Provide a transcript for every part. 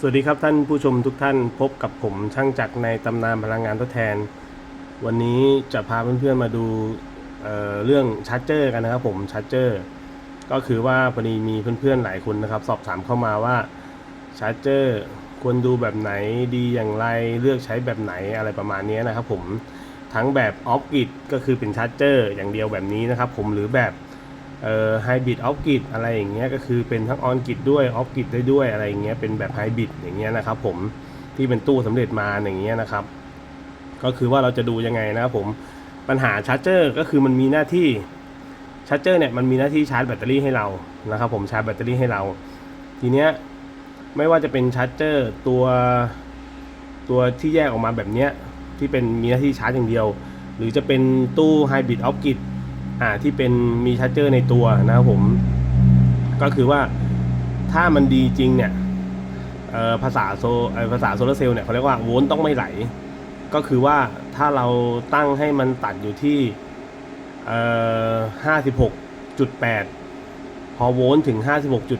สวัสดีครับท่านผู้ชมทุกท่านพบกับผมช่างจักรในตำนานพลังงานทดแทน วันนี้จะพาเพื่อนๆมาดูเเรื่องชาร์จเจอร์กันนะครับผมชาร์จเจอร์ก็คือว่าพอดีมีเพื่อนๆหลายคนนะครับ สอบถามเข้ามาว่าชาร์จเจอร์ควรดูแบบไหนดีอย่างไรเลือกใช้แบบไหนอะไรประมาณนี้นะครับผมทั้งแบบออฟกิดก็คือเป็นชาร์จเจอร์อย่างเดียวแบบนี้นะครับผมหรือแบบ เอ่อไฮบริดออฟกิดอะไรอย่างเงี้ยก็คือเป็นทั้งออนกิดด้วยออฟกิดได้ด้วยอะไรอย่างเงี้ยเป็นแบบไฮบริดอย่างเงี้ยนะครับผมที่เป็นตู้สำเร็จมาอย่างเงี้ยนะครับ ก็คือว่าเราจะดูยังไงนะครับผมปัญหาชาร์จเจอร์ก็คือมันมีหน้าที่ชาร์จเจอร์เนี่ยมันมีหน้าที่ชาร์จแบตเตอรี่ให้เรานะครับผมชาร์จแบตเตอรี่ให้เรา ทีเนี้ยไม่ว่าจะเป็นชาร์จเจอร์ตัวตัวที่แยกออกมาแบบเนี้ยที่เป็นมีหน้าที่ชาร์จอย่างเดียว หรือจะเป็นตู้ไฮบริดออฟกิด อ่าที่เป็นมีชาร์จเจอร์ในตัวนะครับผม ก็คือว่าถ้ามันดีจริงเนี่ยภาษาโซภาษาโซลาร์เซลล์เนี่ยเขาเรียกว่าโวลต์ต้องไม่ไหล ก็คือว่าถ้าเราตั้งให้มันตัดอยู่ที่ห้าสิบหกจุดแปดพอโวลต์ถึง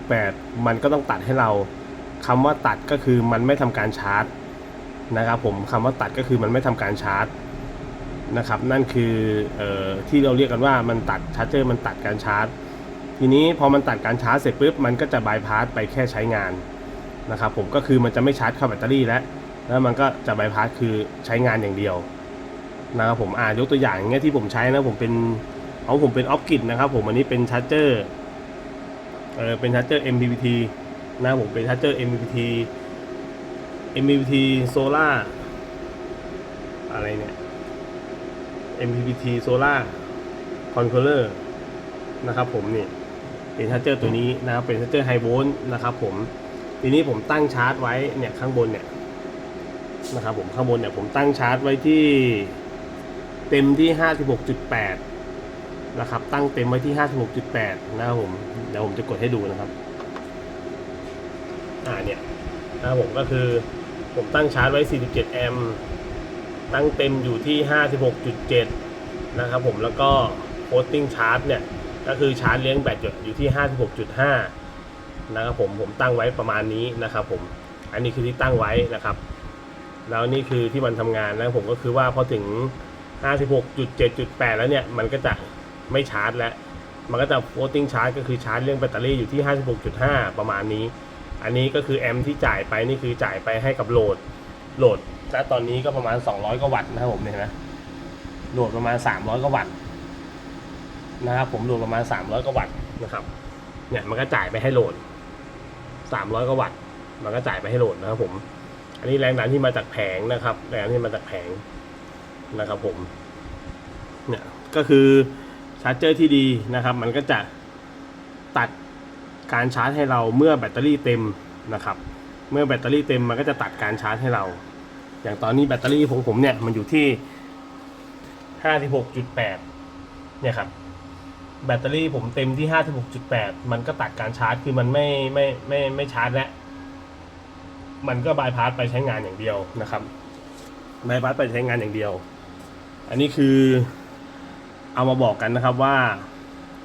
56.8 มันก็ต้องตัดให้เราคำว่าตัดก็คือมันไม่ทำการชาร์จนะครับผมคำว่าตัดก็คือมันไม่ทำการชาร์จ นะครับนั่นคือออที่เราเรียกกันว่ามันตัดชาร์จเจอร์มันตัดการชาร์จ ทีนี้พอมันตัดการชาร์จเสร็จปุ๊บมันก็จะบายพาสไปแค่ใช้งานนะครับผมก็คือมันจะไม่ชาร์จเข้าแบตเตอรี่แล้วแล้วมันก็จะบายพาสคือใช้งานอย่างเดียวนะครับผมอ่ายกตัวอย่างอย่างเงี้ยที่ผมใช้นะผมเป็นเอาผมเป็นออฟกิดนะครับผมอันนี้เป็นชาร์จเจอร์เออเป็นชาร์จเจอร์ MPPT นะผมเป็นชาร์จเจอร์ MPPT MPPT Solar อะไรเนี่ย MPPT Solar Controller นะครับผมนี่เป็นชาร์จเจอร์ตัวนี้นะครับเป็นชาร์จเจอร์ไฮโวลต์นะครับผมทีนี้ผมตั้งชาร์จไว้เนี่ยข้างบนเนี่ยนะครับผมข้างบนเนี่ยผมตั้งชาร์จไว้ที่เต็มที่ 56.8 นะครับ ตั้งเต็มไว้ที่ 56.8 นะครับผมเดี๋ยวผมจะกดให้ดูนะครับ อ่าเนี่ยนะครับผมก็คือผมตั้งชาร์จไว้ 47 แอมป์ ตั้งเต็มอยู่ที่ 56.7 นะครับผมแล้วก็โ o สติ้งชาร์จเนี่ย ก็คือชาร์จเลี้ยงแบตอยู่ที่ 56.5 นะครับผมผมตั้งไว้ประมาณนี้นะครับผมอันนี้คือที่ตั้งไว้นะครับ แล้วนี่คือที่มันทำงานนะผมก็คือว่าพอถึง 56.7.8 แล้วเนี่ย มันก็จะไม่ชาร์จแล้ว มันก็จะโ o สติ้งชาร์จก็คือชาร์จเลี้ยงแบตเตอรี่อยู่ที่ 56.5 ประมาณนี้ อันนี้ก็คือแอมป์ที่จ่ายไปนี่คือจ่ายไปให้กับโหลด โหลดณตอนนี้ก็ประมาณ 200กว่าวัตต์นะครับผมเนี่ยนะโหลดประมาณ 300กว่าวัตต์นะครับผมโหลดประมาณ 300กว่าวัตต์นะครับ เนี่ยมันก็จ่ายไปให้โหลด 300กว่าวัตต์มันก็จ่ายไปให้โหลดนะครับผม อันนี้แรงดันที่มาจากแผงนะครับ แรงนที่มาจากแผงนะครับผม เนี่ยก็คือชาร์จเจอร์ที่ดีนะครับ มันก็จะตัดการชาร์จให้เราเมื่อแบตเตอรี่เต็มนะครับ เมื่อแบตเตอรี่เต็มมันก็จะตัดการชาร์จให้เรา อย่างตอนนี้แบตเตอรี่ของผมเนี่ยมันอยู่ที่56.8เนี่ยครับแบตเตอรี่ผมเต็มที่56.8มันก็ตัดการชาร์จคือมันไม่ไม่ไม่ไม่ชาร์จแล้วมันก็บายพาสไปใช้งานอย่างเดียวนะครับบายพาสไปใช้งานอย่างเดียว อันนี้คือเอามาบอกกันนะครับว่า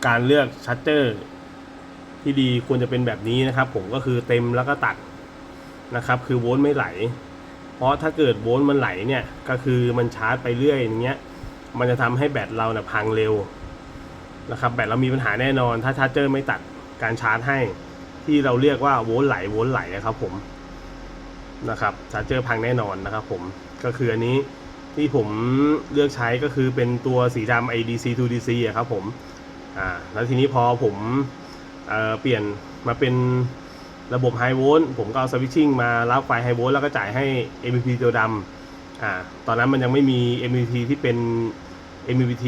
การเลือกชัตเตอร์ที่ดีควรจะเป็นแบบนี้นะครับ ผมก็คือเต็มแล้วก็ตัดนะครับ คือโวลต์ไม่ไหล ราะถ้าเกิดโวลต์มันไหลเนี่ยก็คือมันชาร์จไปเรื่อยอย่างเงี้ยมันจะทำให้แบตเราเนี่ยพังเร็วนะครับแบตเรามีปัญหาแน่นอน ถ้าชาร์จเจอร์ไม่ตัดการชาร์จให้ ที่เราเรียกว่าโวลต์ไหลโวลต์ไหลนะครับผมนะครับชาร์จเจอร์พังแน่นอนนะครับผมก็คืออันนี้ที่ผมเลือกใช้ก็คือเป็นตัวสีดำ ADC to DC อะครับผมอ่าแล้วทีนี้พอผมเอ่อเปลี่ยนมาเป็น ระบบไฮโวลต์ผมก็เอาสวิตชิ่งมารับไฟไฮโวลต์แล้วก็จ่ายให้ MPP ตัวดำอ่าตอนนั้นมันยังไม่มี MPP ที่เป็น MPPT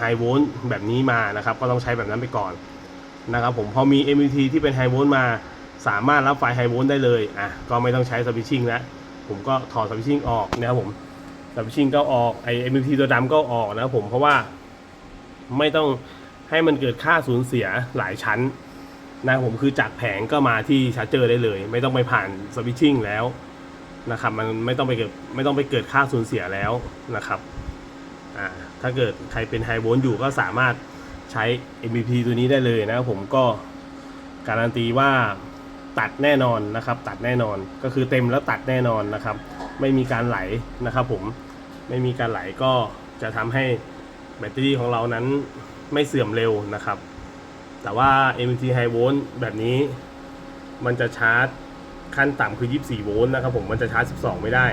High Volt แบบนี้มานะครับ ก็ต้องใช้แบบนั้นไปก่อนนะครับผมพอมี MPPT ที่เป็น High Volt มาสามารถรับไฟ High Volt ได้เลยอะก็ไม่ต้องใช้สวิตชิ่งแล้วผมก็ถอดสวิตชิ่งออกนะครับผมสวิตชิ่งก็ออกไอ MPPT ตัวดำก็ออกนะครับผมเพราะว่าไม่ต้องให้มันเกิดค่าสูญเสียหลายชั้น นะครับผมคือจากแผงก็มาที่ชาร์จเจอร์ได้เลย ไม่ต้องไปผ่านสวิตชิ่งแล้วนะครับมันไม่ต้องไปเกิดไม่ต้องไปเกิดค่าสูญเสียแล้วนะครับอ่าถ้าเกิดใครเป็นไฮโวลต์อยู่ก็สามารถใช้ MVP ตัวนี้ได้เลยนะครับผมก็การันตีว่าตัดแน่นอนนะครับ ตัดแน่นอนก็คือเต็มแล้วตัดแน่นอนนะครับ ไม่มีการไหลนะครับผมไม่มีการไหลก็จะทำให้แบตเตอรี่ของเรานั้นไม่เสื่อมเร็วนะครับ แต่ว่า MT High Volt แบบนี้ มันจะชาร์จขั้นต่ำคือ 24 โวลต์นะครับผมมันจะชาร์จ 12 ไม่ได้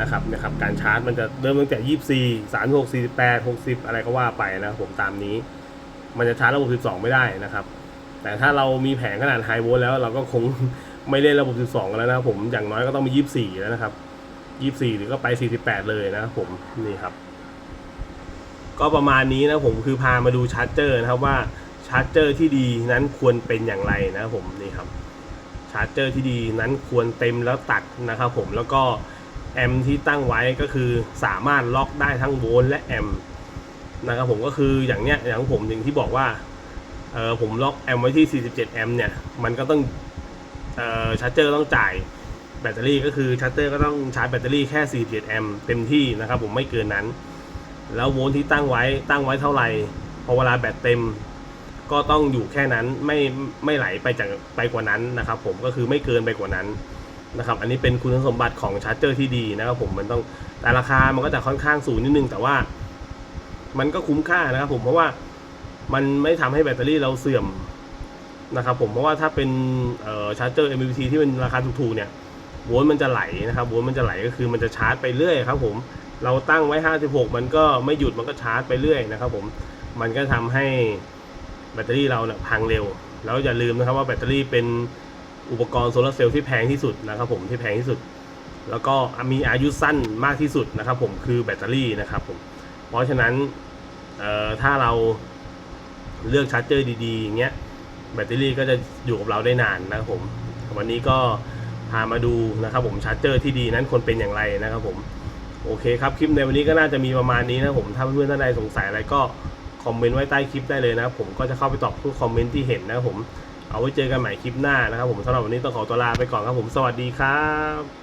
นะครับนะครับ การชาร์จมันจะเริ่มตั้งแต่ 24 36 48 60 อะไรก็ว่าไปนะครับผมตามนี้ มันจะชาร์จระบบ 12 ไม่ได้นะครับ แต่ถ้าเรามีแผงขนาดไฮโวลต์แล้วเราก็คงไม่เล่นระบบ 12 กันแล้วนะครับผมอย่างน้อยก็ต้องมี 24 แล้วนะครับ 24 หรือก็ไป 48 เลยนะครับผมนี่ครับ ก็ประมาณนี้นะผมคือพามาดูชาร์จเจอร์นะครับว่า ชาร์จเจอร์ที่ดีนั้นควรเป็นอย่างไรนะครับผมนี่ครับชาร์จเจอร์ที่ดีนั้นควรเต็มแล้วตัดนะครับผมแล้วก็แอมที่ตั้งไว้ก็คือสามารถล็อกได้ทั้งโวลต์และแอมนะครับผมก็คืออย่างเนี้ยอย่างผมอย่างที่บอกว่าเออผมล็อกแอมไว้ที่ 47 แอมเนี่ยมันก็ต้องเออชาร์จเจอร์ต้องจ่ายแบตเตอรี่ก็คือชาร์จเจอร์ก็ต้องชาร์จแบตเตอรี่แค่ 47 แอมเต็มที่นะครับผมไม่เกินนั้น แล้วโวลต์ที่ตั้งไว้ตั้งไว้เท่าไหร่พอเวลาแบตเต็ม ก็ต้องอยู่แค่นั้นไม่ไม่ไหลไปจากไปกว่านั้นนะครับผมก็คือไม่เกินไปกว่านั้นนะครับอันนี้เป็นคุณสมบัติของชาร์จเจอร์ที่ดีนะครับผมมันต้องแต่ราคามันก็จะค่อนข้างสูงนิดนึง แต่ว่า มันก็คุ้มค่านะครับผมเพราะว่ามันไม่ทำให้แบตเตอรี่เราเสื่อมนะครับผมเพราะว่าถ้าเป็นชาร์จเจอร์ MPPT ที่เป็นราคาถูกๆเนี่ยโวลต์มันจะไหลนะครับโวลต์มันจะไหลก็คือมันจะชาร์จไปเรื่อยครับผมเราตั้งไว้ 56 มันก็ไม่หยุดมันก็ชาร์จไปเรื่อยนะครับผมมันก็ทำให้ บตเตอรี่เราเนี่ยพังเร็ว แล้วอย่าลืมนะครับว่าแบตเตอรี่เป็นอุปกรณ์โซลาร์เซลล์ที่แพงที่สุดนะครับผมที่แพงที่สุด แล้วก็มีอายุสั้นมากที่สุดนะครับผมคือแบตเตอรี่นะครับผมเพราะฉะนั้นถ้าเราเลือกชาร์จเจอร์ดีๆอย่างเงี้ยแบตเตอรี่ก็จะอยู่กับเราได้นานนะครับผมวันนี้ก็พามาดูนะครับผมชาร์จเจอร์ที่ดีนั้นควรเป็นอย่างไรนะครับผมโอเคครับคลิปในวันนี้ก็น่าจะมีประมาณนี้นะผมถ้าเพื่อนๆท่านใดสงสัยอะไรก็ อมเมนต์ไว้ใต้คลิปได้เลยนะครับผมก็จะเข้าไปตอบทุกคอมเมนต์ที่เห็นนะครับผมเอาไว้เจอกันใหม่คลิปหน้านะครับผมสำหรับวันนี้ต้องขอตัวลาไปก่อนครับผมสวัสดีครับ